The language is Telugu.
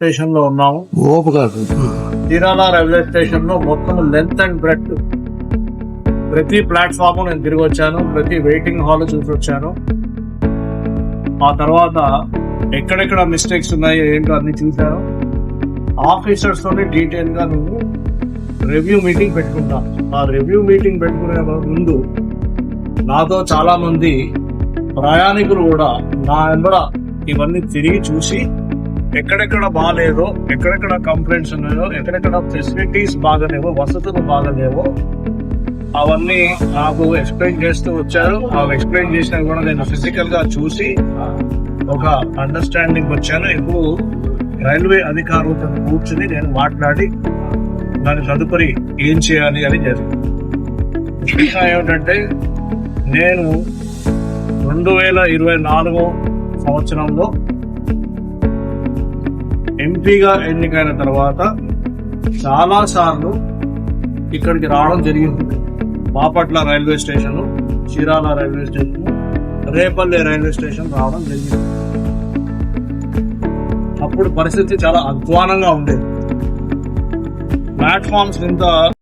స్టేషన్లో ఉన్నాము. ఓపుగా. చీరాల రైల్వే స్టేషన్లో మొత్తం లెంత్ అండ్ బ్రెడ్ ప్రతి ప్లాట్ఫామ్ నేను తిరిగి వచ్చాను ప్రతి వెయిటింగ్ హాల్ చూసి వచ్చాను. ఆ తర్వాత ఎక్కడెక్కడ మిస్టేక్స్ ఉన్నాయి ఏంటో అన్ని చూశాను. ఆఫీసర్స్ తోని డీటెయిల్గా నువ్వు రివ్యూ మీటింగ్ పెట్టుకుంటా. ఆ రివ్యూ మీటింగ్ పెట్టుకునే ముందు నాతో చాలా మంది ప్రయాణికులు కూడా నా వెంబడ ఇవన్నీ తిరిగి చూసి ఎక్కడెక్కడ బాగాలేదో ఎక్కడెక్కడ కంప్లైంట్స్ ఉన్నాయో ఎక్కడెక్కడ ఫెసిలిటీస్ బాగలేవో వసతులు బాగలేవో అవన్నీ నాకు ఎక్స్ప్లెయిన్ చేస్తూ వచ్చారు. అవి ఎక్స్ప్లెయిన్ చేసినా కూడా నేను ఫిజికల్గా చూసి ఒక అండర్స్టాండింగ్ వచ్చాను. ఇప్పుడు రైల్వే అధికారులతో కూర్చుని నేను మాట్లాడి దాని తదుపరి ఏం చేయాలి అని జరిగింది. ఇంకా ఏమిటంటే నేను రెండు వేల ఇరవై నాలుగో సంవత్సరంలో ఎంపీగా ఎన్నికైన తర్వాత చాలా సార్లు ఇక్కడికి రావడం జరిగింది. Bapatla railway station Chirala railway station Repalle railway station రావడం జరిగింది. అప్పుడు పరిస్థితి చాలా అధ్వానంగా ఉండేది. ప్లాట్ఫామ్స్ ఇంత